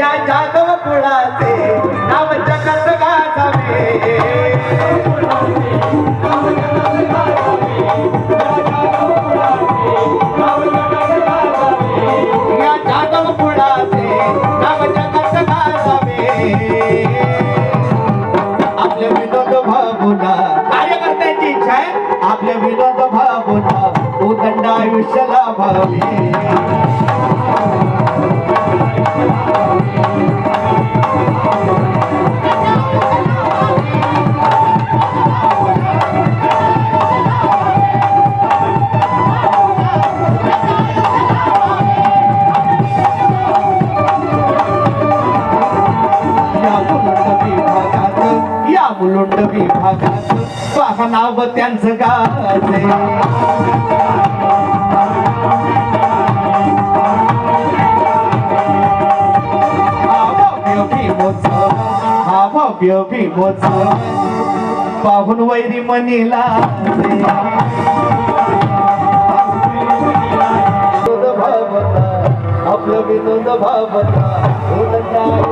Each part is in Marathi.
या जाधव कुळाचे नाव जगत गाजावे. या जाधव कुळाचे नाव जगत गाजावे. आपले विनोद भावना कार्यकर्त्यांची इच्छा आहे. आपले विनोद भावना उदंड आयुष्य लाभावे मुलुंड विभागात या नाव त्यांचं गाजे हा भव्य पाहून वैरी मनीला आपलं विनोद भावता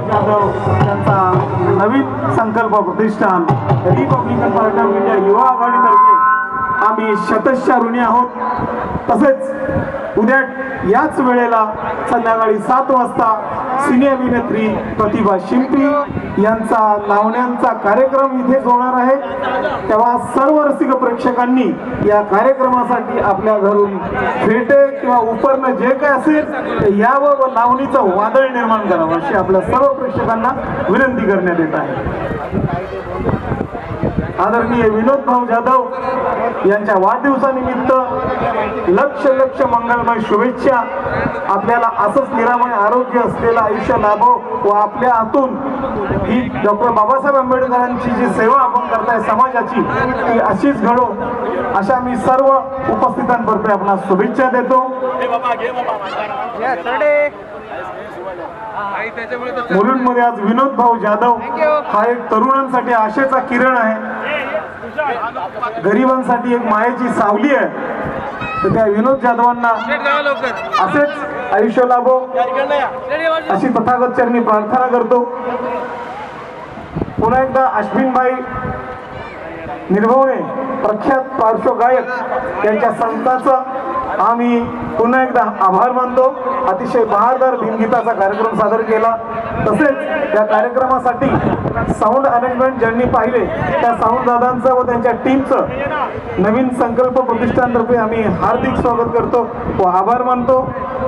विनोद भाऊ जाधव त्यांचा Navin Sankalp Pratishthan. Republican Party of India युवा आघाडीतर्फे आम्ही शतशा ऋणी आहोत. तसेच उद्या याच वेळेला संध्याकाळी सात वाजता सिने अभिनेत्री प्रतिभा शिंपी यांचा लावण्यांचा कार्यक्रम इथेच होणार आहे. तेव्हा सर्व रसिक प्रेक्षकांनी या कार्यक्रमासाठी आपल्या घरून फेटे किंवा उपरणं जे काय असेल ते यावं व लावणीचं वादळ निर्माण करावं अशी आपल्या सर्व प्रेक्षकांना विनंती करण्यात येत आहे. आदरणीय विनोद भाऊ जाधव यांच्या वाढदिवसानिमित्त लक्ष लक्ष मंगलमय शुभेच्छा. आपल्याला असंच निरामय आरोग्य असलेलं आयुष्य लाभो व आपल्या हातून ही डॉक्टर बाबासाहेब आंबेडकरांची जी सेवा आपण करताय समाजाची ती अशीच घडो. अशा मी सर्व उपस्थितांतर्फे आपणास शुभेच्छा देतो. मुलुंडमध्ये आज विनोद भाऊ जाधव हा एक तरुणांसाठी आशेचा किरण आहे. गरिबांसाठी एक मायेची सावली आहे. तर त्या विनोद जाधवांना असेच आयुष्य लाभो. अशी तथागत चरणी प्रार्थना करतो. पुन्हा एकदा अश्विनबाई निर्भवणे प्रख्यात पार्श्वगायक यांच्या संतांचं आम्ही पुन्हा एकदा आभार मानतो. अतिशय बहारदार भीमगीताचा कार्यक्रम सादर केला. तसेच या कार्यक्रमासाठी साऊंड अरेंजमेंट ज्यांनी पाहिले त्या साऊंड दादांचं व त्यांच्या टीमचं नवीन संकल्प प्रतिष्ठानतर्फे आम्ही हार्दिक स्वागत करतो व आभार मानतो.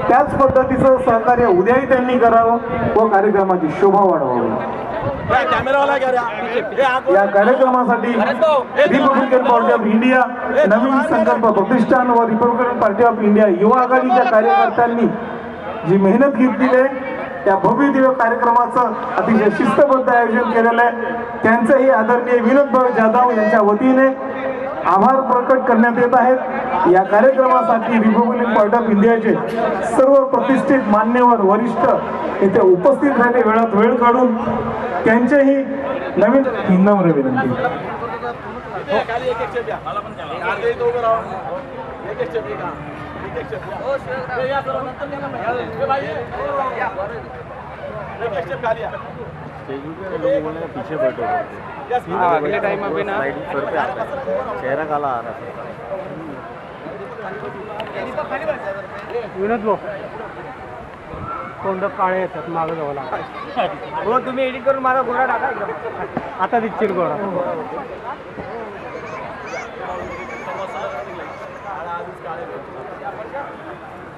त्याच पद्धतीचं सहकार्य उद्याही त्यांनी करावं व कार्यक्रमाची शोभा वाढवावी. या कार्यक्रमासाठी Republican Party of India Navin Sankalp Pratishthan व रिपब्लिकन पार्टी ऑफ इंडिया युवा आघाडीच्या कार्यकर्त्यांनी जी मेहनत घेतलेली आहे त्या भव्य दिव्य कार्यक्रमाचं अतिशय शिस्तबद्ध आयोजन केलेलं आहे. त्यांचंही आदरणीय विनोद भाऊ जाधव यांच्या वतीने आभार प्रकट करण्यात येत आहेत. या कार्यक्रमासाठी रिपब्लिक पार्टी ऑफ इंडियाचे सर्व प्रतिष्ठित मान्यवर वरिष्ठ येथे उपस्थित राहिले. वेळात वेळ काढून त्यांचेही नवीन नम्र विनंती. हो, हो. अगले टाइम अभी ना चेहरा काला आ रहा विनोद भाऊ तोंड काळे येतात मागं जावं लागतं हो तुम्ही एडिट करून माझा गोरा टाका एकदम आता दिसतील गोळा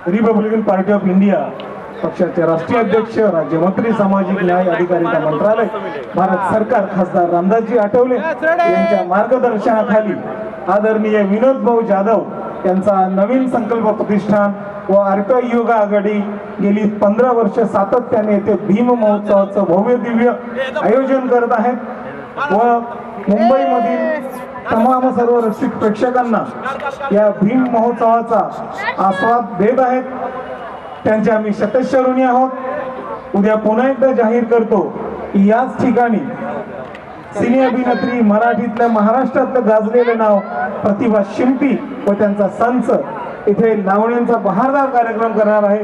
रिपब्लिकन पार्टी ऑफ इंडिया पक्षाचे राष्ट्रीय अध्यक्ष राज्यमंत्री सामाजिक न्याय अधिकारिता मंत्रालय भारत सरकार खासदार रामदासजी आठवले यांच्या मार्गदर्शनाखाली आदरणीय विनोद भाऊ जाधव यांचा नवीन संकल्प प्रतिष्ठान व आरपीआय युग आघाडी गेली पंधरा वर्ष सातत्याने येथे भीम महोत्सवाचं भव्य दिव्य आयोजन करत आहेत. व मुंबईमधील तमाम सर्व रसिक प्रेक्षकांना या भीम महोत्सवाचा आस्वाद देत आहेत. त्यांचे आम्ही शतशऋणी आहोत. उद्या पुन्हा एकदा जाहीर करतो की याच ठिकाणी सिने अभिनेत्री मराठीतलं महाराष्ट्रातलं गाजलेलं नाव प्रतिभा शिंपी व त्यांचा संच इथे लावण्यांचा बहारदार कार्यक्रम करणार आहे.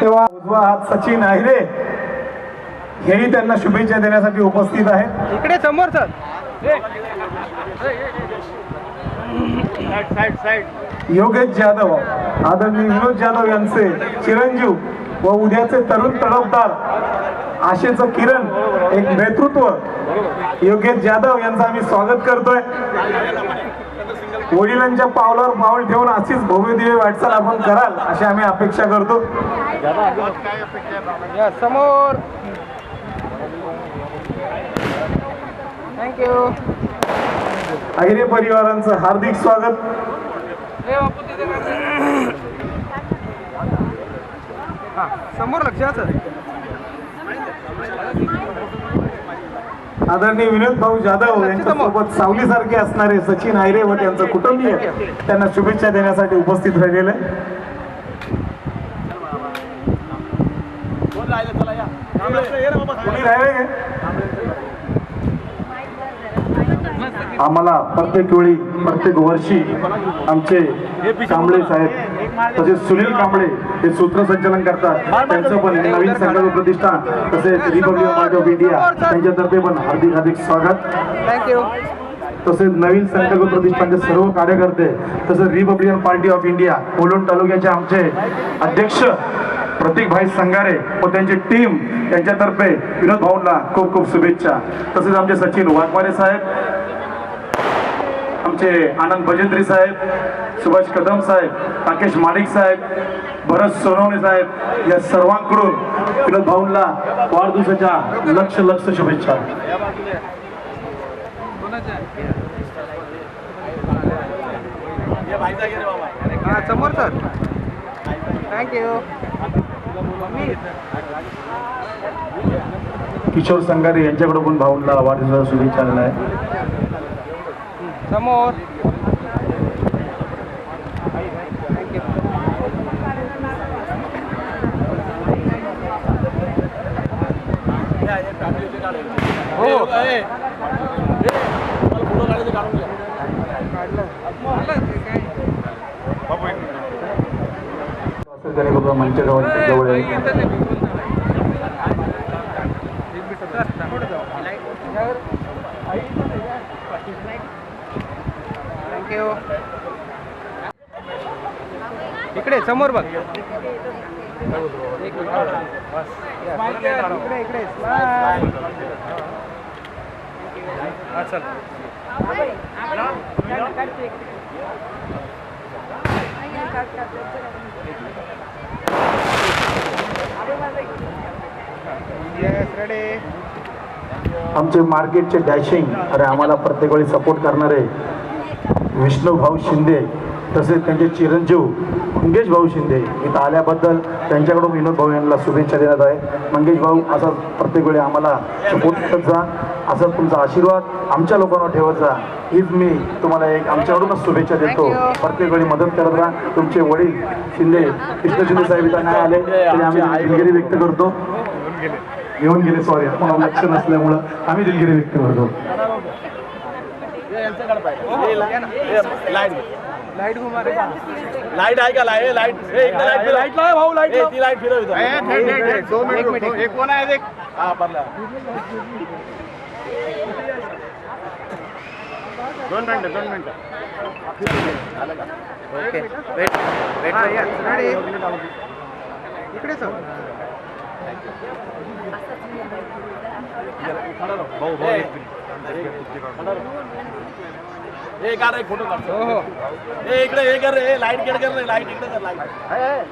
तेव्हा उजवा हात सचिन आहिरे हेही त्यांना शुभेच्छा देण्यासाठी उपस्थित आहेत. इकडे समोर sir. Side side. Yogesh Jadhav. आदरणीय विनोद जाधव यांचे चिरंजीव व उद्याचे तरुण तडफदार आशेचं किरण एक नेतृत्व. योगेश जाधव यांचं आम्ही स्वागत करतोय. वडिलांच्या पावलावर पाऊल ठेवून अशीच भव्य दिव्य वाटचाल आपण कराल अशी आम्ही अपेक्षा करतो. या समोर. थँक्यू अहिरे परिवारांचं हार्दिक स्वागत. हा समोर लक्ष द्या, सर आदरणीय विनोद भाऊ जाधव यांच्यासोबत सावलीसारखे असणारे सचिन आयरे व त्यांचं कुटुंबीय त्यांना शुभेच्छा देण्यासाठी उपस्थित राहिलेले. कोणी राहिले का? आम्हाला प्रत्येक वेळी प्रत्येक वर्षी आमचे कांबळे साहेब तसेच सुनील कांबळे हे सूत्रसंचालन करतात. त्यांचं पण नवीन संकल्प प्रतिष्ठान तसेच रिपब्लिक पार्टी ऑफ इंडिया त्यांच्यातर्फे पण हार्दिक हार्दिक स्वागत. थँक्यू तसेच नवीन संकल्प प्रतिष्ठानचे सर्व कार्यकर्ते तसेच रिपब्लिकन पार्टी ऑफ इंडिया कोलून तालुक्याचे आमचे अध्यक्ष प्रतीकभाई संगारे व त्यांची टीम यांच्यातर्फे विनोद भाऊंना खूप खूप शुभेच्छा. तसेच आमचे सचिन वाघमारे साहेब आमचे आनंद भजेंद्री साहेब सुभाष कदम साहेब राकेश माणिक साहेब भरत सोनवणे साहेब या सर्वांकडून विनोद भाऊंना वाढदिवसाच्या लक्ष लक्ष शुभेच्छा. समोर सर थँक्यू किशोर संघारे यांच्याकडून पण भाऊंना वाढदिवसाच्या शुभेच्छा आलेल्या आहे. समोर हो असं त्याने बघा मंचजवळ जवळ आहे. थँक्यू इकडे समोर बघ. इकडे इकडे. आमचे मार्केटचे डॅशिंग अरे आम्हाला प्रत्येक वेळी सपोर्ट करणारे विष्णू भाऊ शिंदे तसेच त्यांचे चिरंजीव मंगेश भाऊ शिंदे इथं आल्याबद्दल त्यांच्याकडून विनोद भाऊ यांना शुभेच्छा देण्यात आहे. मंगेश भाऊ असा प्रत्येक वेळी आम्हाला सपोर्ट करत जा. असा तुमचा आशीर्वाद आमच्या लोकांवर ठेवत जा. हीच मी तुम्हाला एक आमच्याकडूनच शुभेच्छा देतो. प्रत्येक वेळी मदत करत राहा तुमचे वडील शिंदे कृष्ण शिंदे साहेब इथं नाही आले तरी आम्ही दिलगिरी व्यक्त करतो. येऊन गेले. सॉरी आम्हाला लक्ष नसल्यामुळं आम्ही दिलगिरी व्यक्त करतो. लाइट आहे का? लाइट. लाइट लाइट लाइट लाव भाऊ लाइट ती लाइट फिरव दोन मिनिट एक कोण आहे एक? हा बरला दोन मिनिटं दोन मिनिटं. ओके. Wait wait. इकडे सर. भाऊ भाऊ ए कार एक फोटो काढतो हो ए इकडे हे कर रे लाइट गेट कर रे लाइट इकडे कर लाइट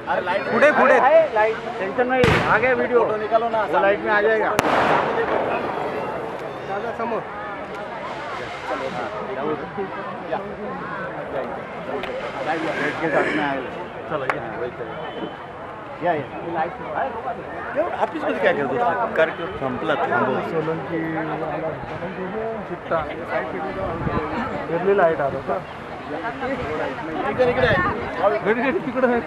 अरे लाइट पुढे पुढे लाइट टेंशन नाही आ गया फोटो निकालो ना वो लाइट में आ जाएगा दादा समोर. ऑफिसमध्ये काय? करतो कार्यक्रम संपला सोलंकी फिरली लाइट आलो का इकडे इकडे तिकडं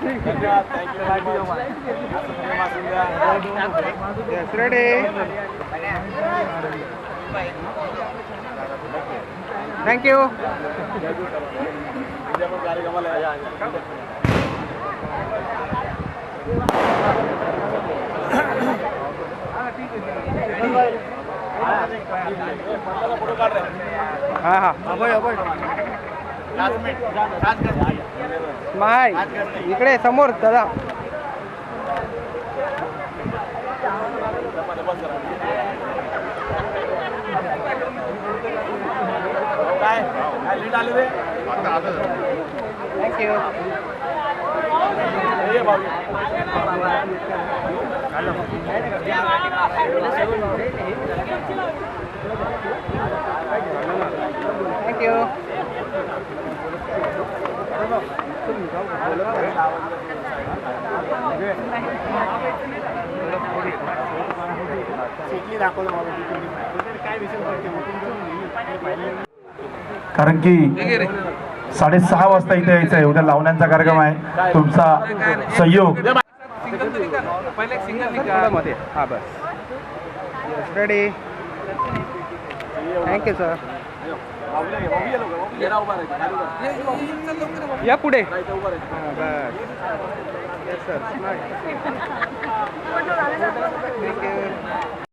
थँक्यू फोटो हां हां. माय इकडे समोर दादा काय? Thank you thank you. कारण की साडेसहा वाजता इथे यायचं आहे उद्या लावण्यांचा कार्यक्रम आहे. तुमचा सहयोग हां बस. रेडी थँक्यू सर या पुढे. बस.